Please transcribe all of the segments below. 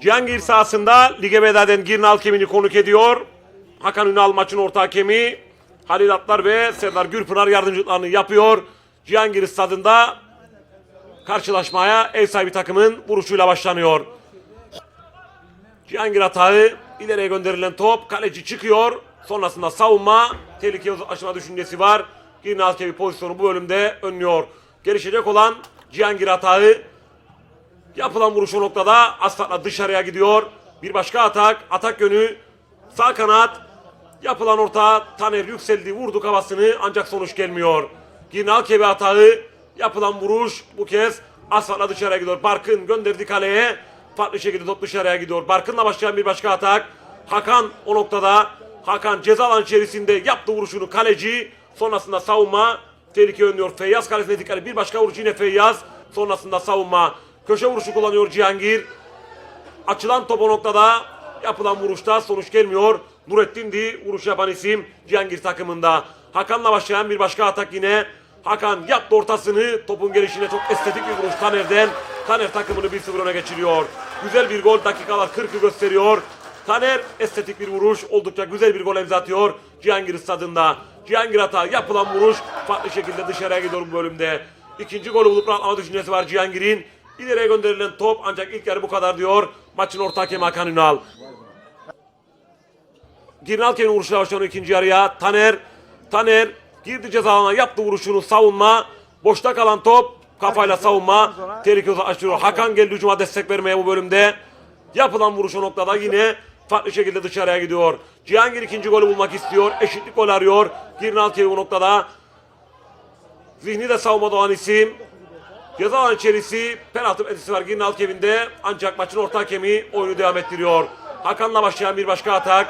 Cihangir sahasında Lige Beda'den Girne Alkemi'ni konuk ediyor. Hakan Ünal maçın orta hakemi. Halil Atlar ve Serdar Gürpınar yardımcılıklarını yapıyor. Cihangir stadında karşılaşmaya ev sahibi takımın vuruşuyla başlanıyor. Cihangir hatağı ileriye gönderilen top kaleci çıkıyor. Sonrasında savunma tehlikeye aşma düşüncesi var. Girne Alkevi pozisyonu bu bölümde önlüyor. Gelişecek olan Cihangir hatağı yapılan vuruş noktada asfaltla dışarıya gidiyor. Bir başka atak. Atak yönü sağ kanat. Yapılan orta Taner yükseldi vurdu kafasını ancak sonuç gelmiyor. Girne Alkevi hatağı yapılan vuruş bu kez asfaltla dışarıya gidiyor. Barkın gönderdi kaleye. Farklı şekilde top dışarıya gidiyor. Barkın'la başlayan bir başka atak. Hakan o noktada. Hakan ceza alan içerisinde yaptı vuruşunu kaleci. Sonrasında savunma tehlike önlüyor. Feyyaz kalesine dikkat. Bir başka vuruş yine Feyyaz. Sonrasında savunma. Köşe vuruşu kullanıyor Cihangir. Açılan top o noktada yapılan vuruşta sonuç gelmiyor. Nurettin'di vuruş yapan isim Cihangir takımında. Hakan'la başlayan bir başka atak yine. Hakan yaptı ortasını. Topun gelişine çok estetik bir vuruş Taner'den. Taner takımını 1-0 öne geçiriyor. Güzel bir gol dakikalar 40'ı gösteriyor. Taner estetik bir vuruş. Oldukça güzel bir gol imza atıyor. Cihangir stadında. Cihangir hata yapılan vuruş farklı şekilde dışarıya gidiyor bu bölümde. İkinci golü bulup rahatlama düşüncesi var Cihangir'in. İleriye gönderilen top ancak ilk yarı bu kadar diyor. Maçın orta hakemi Hakan Ünal. Girnalke'nin vuruşuyla başlanıyor ikinci yarıya. Taner, Taner girdi ceza alanına yaptı vuruşunu savunma. Boşta kalan top kafayla savunma. Tehlike uzaklaştırıyor. Hakan geldi hücuma destek vermeye bu bölümde. Yapılan vuruş o noktada yine farklı şekilde dışarıya gidiyor. Cihangir ikinci golü bulmak istiyor. Eşitlik gol arıyor. Girnalke bu noktada. Zihni de savunmada olan isim. Ceza alan içerisi penaltı etkisi var Girnal Kevin'de ancak maçın orta hakemi oyunu devam ettiriyor. Hakan'la başlayan bir başka atak.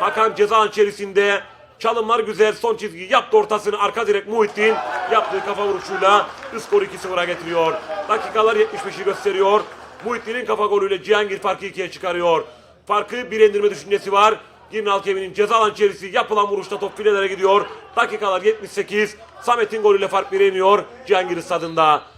Hakan ceza alan içerisinde çalımlar güzel son çizgi yaptı ortasını arka direk Muhittin yaptığı kafa vuruşuyla skoru 2-0'a getiriyor. Dakikalar 75'i gösteriyor. Muhittin'in kafa golüyle Cihangir farkı 2'ye çıkarıyor. Farkı bir indirme düşüncesi var. Girnal Kevin'in ceza alan içerisi yapılan vuruşta top filelere gidiyor. Dakikalar 78. Samet'in golüyle fark 1'e iniyor Cihangir stadında.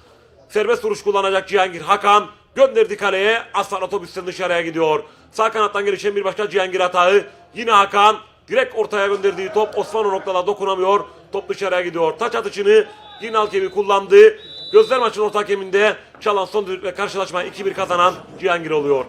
Serbest vuruş kullanacak Cihangir Hakan. Gönderdi kaleye. Aslan otobüsten dışarıya gidiyor. Sağ kanattan gelişen bir başka Cihangir hatağı. Yine Hakan. Direkt ortaya gönderdiği top Osman o noktada dokunamıyor. Top dışarıya gidiyor. Taç atışını yine Alkevi kullandı. Gözler maçın orta hakeminde çalan son düdükle karşılaşmayı 2-1 kazanan Cihangir oluyor.